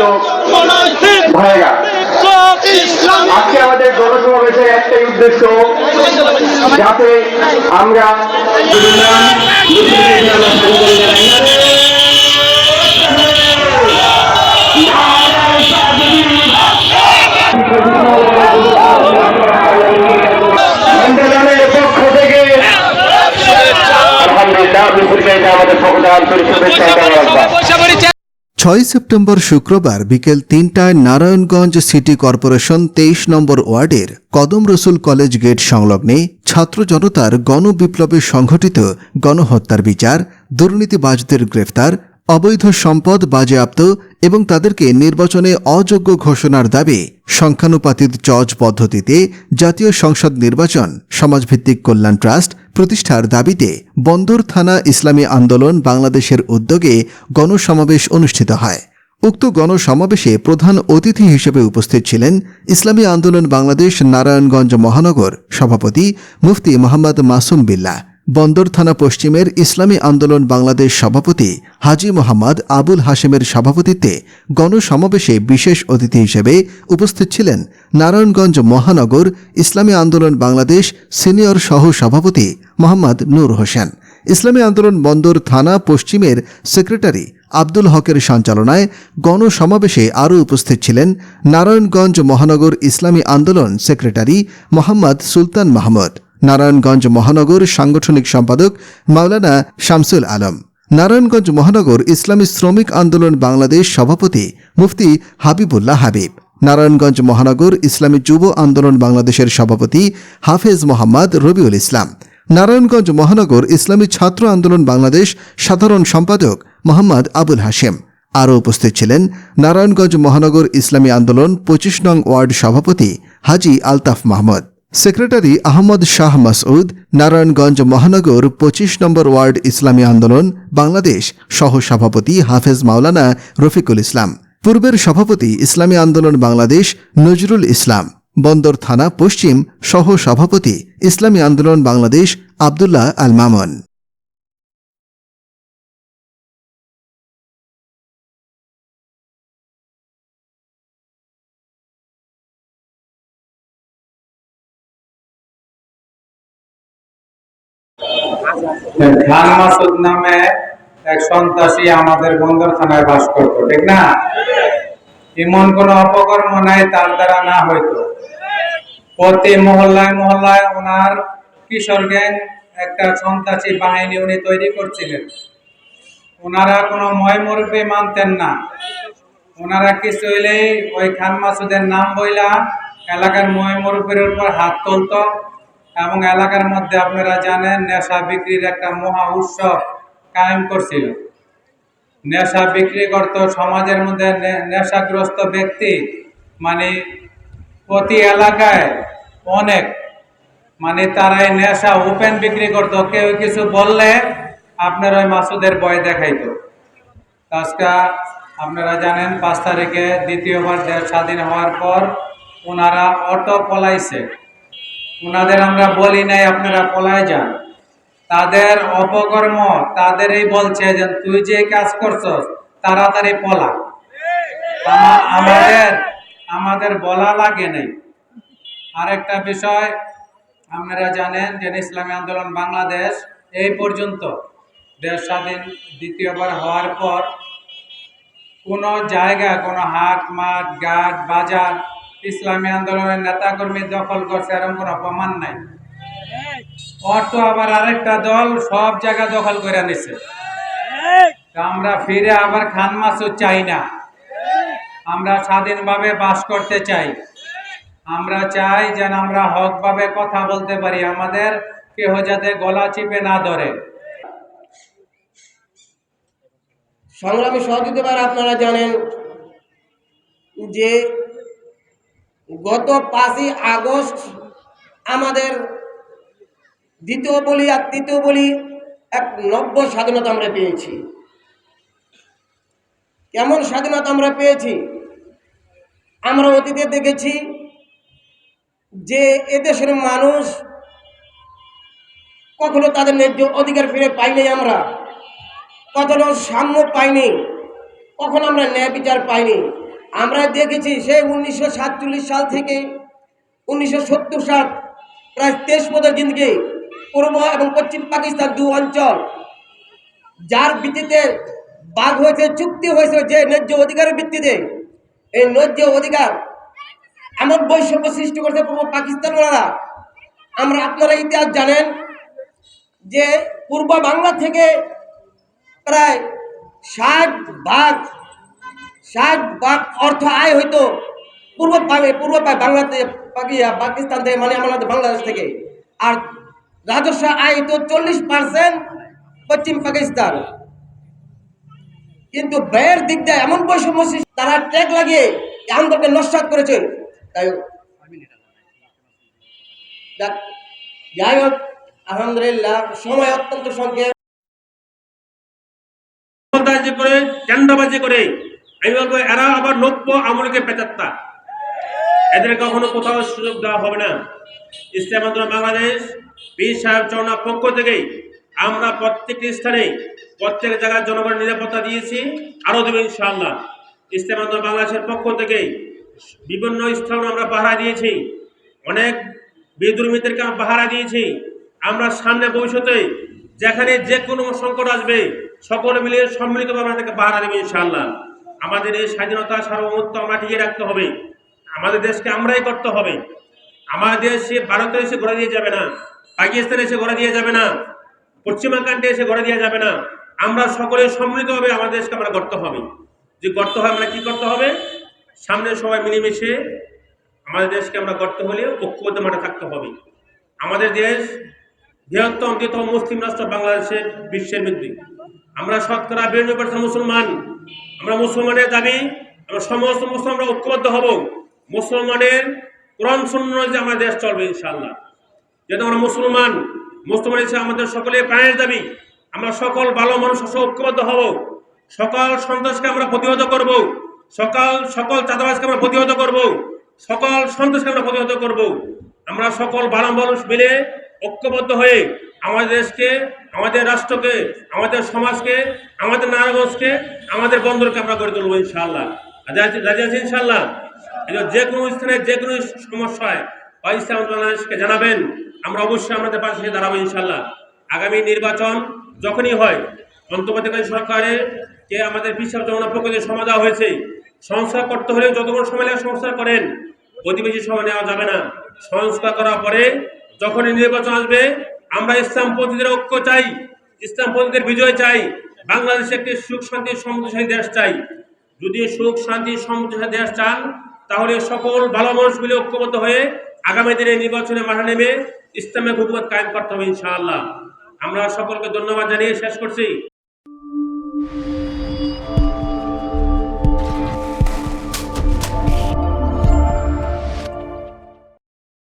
সম্মানিত আজকে আমাদের গণসমাবেশের একটাই উদ্দেশ্য যাতে আমরা আমাদের পক্ষ আন্তরিক শুভেচ্ছা ছয় সেপ্টেম্বর শুক্রবার বিকেল তিনটায় নারায়ণগঞ্জ সিটি কর্পোরেশন তেইশ নম্বর ওয়ার্ডের কদম রসুল কলেজ গেট সংলগ্নে ছাত্র জনতার গণবিপ্লবে সংঘটিত গণহত্যার বিচার, দুর্নীতিবাজদের গ্রেফতার, অবৈধ সম্পদ বাজেয়াপ্ত এবং তাদেরকে নির্বাচনে অযোগ্য ঘোষণার দাবি, সংখ্যানুপাতিক জজ পদ্ধতিতে জাতীয় সংসদ নির্বাচন, সমাজভিত্তিক কল্যাণ ট্রাস্ট প্রতিষ্ঠার দাবিতে বন্দর থানা ইসলামী আন্দোলন বাংলাদেশের উদ্যোগে গণসমাবেশ অনুষ্ঠিত হয়। উক্ত গণসমাবেশে প্রধান অতিথি হিসেবে উপস্থিত ছিলেন ইসলামী আন্দোলন বাংলাদেশ নারায়ণগঞ্জ মহানগর সভাপতি মুফতি মোহাম্মদ মাসুম বিল্লাহ। বন্দর থানা পশ্চিমের ইসলামী আন্দোলন বাংলাদেশ সভাপতি হাজি মোহাম্মদ আবুল হাশেমের সভাপতিত্বে গণসমাবেশে বিশেষ অতিথি হিসেবে উপস্থিত ছিলেন নারায়ণগঞ্জ মহানগর ইসলামী আন্দোলন বাংলাদেশ সিনিয়র সহ সভাপতি মোহাম্মদ নূর হোসেন। ইসলামী আন্দোলন বন্দর থানা পশ্চিমের সেক্রেটারি আব্দুল হকের সঞ্চালনায় গণসমাবেশে আরও উপস্থিত ছিলেন নারায়ণগঞ্জ মহানগর ইসলামী আন্দোলন সেক্রেটারি মোহাম্মদ সুলতান মাহমুদ। নারায়ণগঞ্জ মহানগর সাংগঠনিক সম্পাদক মাওলানা শামসুল আলম। নারায়ণগঞ্জ মহানগর ইসলামী শ্রমিক আন্দোলন বাংলাদেশ সভাপতি মুফতি হাবিবুল্লাহ হাবিব। নারায়ণগঞ্জ মহানগর ইসলামী যুব আন্দোলন বাংলাদেশের সভাপতি হাফেজ মোহাম্মদ রবিউল ইসলাম। নারায়ণগঞ্জ মহানগর ইসলামী ছাত্র আন্দোলন বাংলাদেশ সাধারণ সম্পাদক মোহাম্মদ আবুল হাশেম। আরও উপস্থিত ছিলেন নারায়ণগঞ্জ মহানগর ইসলামী আন্দোলন পঁচিশ নং ওয়ার্ড সভাপতি হাজি আলতাফ মাহমুদ। সেক্রেটারি আহমদ শাহ মাসউদ, নারায়ণগঞ্জ মহানগর পঁচিশ নম্বর ওয়ার্ড ইসলামী আন্দোলন, বাংলাদেশ সহ সভাপতি হাফেজ মাওলানা রফিকুল ইসলাম। পূর্বের সভাপতি ইসলামী আন্দোলন বাংলাদেশ নজরুল ইসলাম। বন্দর থানা পশ্চিম সহ সভাপতি ইসলামী আন্দোলন বাংলাদেশ আবদুল্লাহ আল মামুন খান মাসুদ নামে এক সন্ত্রাসী আমাদের বন্দর থানায় বাস করত, ঠিক না? এমন কোন অপকর্ম নাই তার দ্বারা না হইতো। প্রতি মহল্লায় মহল্লায় ওনার কিশোর গ্যাং একটা সন্ত্রাসী বাহিনী উনি তৈরি করছিলেন। ওনারা কোনো ময় মানতেন না। ওনারা কিছু হইলেই ওই খান মাসুদের নাম বইলা এলাকার ময় উপর হাত তুলতো। এবং এলাকার মধ্যে আপনারা জানেন নেশা বিক্রির একটা মহা উৎসব কায়েম করছিল। নেশা বিক্রি করত সমাজের মধ্যে নেশাগ্রস্ত ব্যক্তি মানে প্রতি এলাকায় অনেক। মানে তারা এই নেশা ওপেন বিক্রি করতো। কেউ কিছু বললে আপনার ওই মাসুদের ভয় দেখাইতো। আজকে আপনারা জানেন পাঁচ তারিখে দ্বিতীয়বার দেশ স্বাধীন হওয়ার পর ওনারা অটো পলাইছে। ওনাদের আমরা বলি নাই, আপনারা পলায় যান। তাদের অপকর্ম তাদেরই বলছে যে, তুই যে কাজ করছস, তাড়াতাড়ি পলা। আমা- আমাদের আমাদের বলা লাগে নাই। আরেকটা বিষয়, আপনারা জানেন যে, ইসলামী আন্দোলন বাংলাদেশ এই পর্যন্ত দেশ স্বাধীন দ্বিতীয়বার হওয়ার পর কোনো জায়গা, কোনো হাট, মাঠ, ঘাট, বাজার ইসলামী আন্দোলনের নেতাকর্মী দখল করছে এরকম কোনো প্রমাণ নাই। অটো আবার আরেকটা দল সব জায়গা দখল করে নিছে। আমরা ফিরে আবার খান মাছও চাই না। আমরা স্বাধীনভাবে বাস করতে চাই। আমরা চাই যেন আমরা হকভাবে কথা বলতে পারি, আমাদের কেহ যাতে গলা চিপে না ধরে। সংগ্রামী সহযোগিতার আপনারা জানেন যে গত পাঁচই আগস্ট আমাদের দ্বিতীয় বলি আর তৃতীয় বলি এক নব্য স্বাধীনতা আমরা পেয়েছি। কেমন স্বাধীনতা আমরা পেয়েছি? আমরা অতীতে দেখেছি যে এদেশের মানুষ কখনো তাদের ন্যায্য অধিকার ফিরে পাইনি আমরা। কখনো সাম্য পাইনি। কখনো আমরা ন্যায় বিচার পাইনি। আমরা দেখেছি সেই উনিশশো সাতচল্লিশ সাল থেকে উনিশশো সত্তর সাল, প্রায় তেইশ বছর জিন্দগি পূর্ব এবং পশ্চিম পাকিস্তান দু অঞ্চল, যার ভিত্তিতে বাঘ হয়েছে, চুক্তি হয়েছে যে ন্যায্য অধিকারের ভিত্তিতে এই ন্যায্য অধিকার এমন বৈষম্য সৃষ্টি করছে পূর্ব পাকিস্তানরা আমরা আপনারা ইতিহাস জানেন যে পূর্ব বাংলা থেকে প্রায় ষাট ভাগ ষাট অর্থ আয় হইতো পূর্ব পূর্ব বাংলাতে পাকিস্তান থেকে মানে আমাদের বাংলাদেশ থেকে। আর রাজস্ব আয় হইতো চল্লিশ পার্সেন্ট পশ্চিম পাকিস্তান। কিন্তু ব্যয়ের দিক দিয়ে এমন বৈষম্য তারা ট্যাগ লাগিয়ে আন্দোলনকে নস্বাত করেছে তাই যাই হোক, আলহামদুলিল্লাহ, সময় অত্যন্ত সংক্ষেপ। করে চান্দাবাজি করে আমি বলব এরা আবার নব্য আমলকে পেচাত্তা। এদের কখনো কোথাও সুযোগ দেওয়া হবে না। ইসলাম বাংলাদেশ বীর সাহেব চরণার পক্ষ থেকে আমরা প্রত্যেকটি স্থানে, প্রত্যেক জায়গায় জনগণের নিরাপত্তা দিয়েছি, আরও দেবো ইনশাআল্লাহ। ইসলাম বাংলাদেশের পক্ষ থেকে বিভিন্ন স্থানে আমরা পাহারা দিয়েছি। অনেক বিদুর্মীদেরকে আমরা পাহারা দিয়েছি। আমরা সামনে ভবিষ্যতে যেখানে যে কোনো সংকট আসবে, সকলে মিলে সম্মিলিতভাবে আমাদেরকে পাহারা দেবে ইনশাআল্লাহ। আমাদের এই স্বাধীনতা সার্বভৌমত্ব আমরা টিকিয়ে রাখতে হবে। আমাদের দেশকে আমরাই করতে হবে। আমাদের দেশ সে ভারতে এসে গড়ে দিয়ে যাবে না, পাকিস্তানে এসে গড়ে দিয়ে যাবে না, পশ্চিমাকান্তে এসে গড়ে দিয়ে যাবে না। আমরা সকলে সম্মিলিতভাবে আমাদের দেশকে আমরা করতে হবে। যে করতে হয় আমরা কি করতে হবে? সামনে সবাই মিলেমিশে আমাদের দেশকে আমরা করতে হলে ঐক্যবদ্ধ মাঠে থাকতে হবে। আমাদের দেশ বৃহত্তম, দ্বিতীয় মুসলিম রাষ্ট্র বাংলাদেশের বিশ্বের মধ্যে আমরা শতকরা বিরানব্বই মুসলমান। আমরা মুসলমানের দাবি, আমরা সমস্ত মুসলমান আমরা ঐক্যবদ্ধ হব। মুসলমানের কোরআন শূন্য যে আমার দেশ চলবে ইনশাল্লাহ যেহেতু আমরা মুসলমান মুসলমান হিসেবে আমাদের সকলের প্রাণের দাবি, আমরা সকল ভালো মানুষ ঐক্যবদ্ধ হব। সকল সন্ত্রাসকে আমরা প্রতিহত করব। সকল সকল চাঁদাবাজকে আমরা প্রতিহত করব। সকল সন্ত্রাসকে আমরা প্রতিহত করব। আমরা সকল ভালো মানুষ মিলে ঐক্যবদ্ধ হয়ে আমাদের দেশকে, আমাদের রাষ্ট্রকে, আমাদের সমাজকে, আমাদের নারায়ণগঞ্জকে, আমাদের বন্দরকে আমরা গড়ে তুলবো ইনশাল্লাহ রাজি আছি- এই যে কোনো স্থানে, যে কোনো সমস্যায় ইসলাম বাংলাদেশকে জানাবেন, আমরা অবশ্যই আমাদের পাশে দাঁড়াবো ইনশাল্লাহ আগামী নির্বাচন যখনই হয়, অন্তর্বর্তীকালীন সরকারে কে আমাদের বিশ্বাস জমানোর পক্ষে যে সময় দেওয়া হয়েছে, সংস্কার করতে হলে যতক্ষণ সময় লাগে সংস্কার করেন। অতি বেশি সময় নেওয়া যাবে না। সংস্কার করার পরে যখনই নির্বাচন আসবে আমরা ইসলামপন্থীদের ঐক্য চাই ইসলামপন্থীদের বিজয় চাই, বাংলাদেশ একটি সুখ শান্তি সমৃদ্ধশালী দেশ চাই। যদি সুখ শান্তি সমৃদ্ধশালী দেশ চান, তাহলে সকল ভালো মানুষগুলি ঐক্যবদ্ধ হয়ে আগামী দিনে নির্বাচনে মাঠে নেমে ইসলামের হুকুমত কায়েম করতে হবে ইনশাআল্লাহ। আমরা সকলকে ধন্যবাদ জানিয়ে শেষ করছি।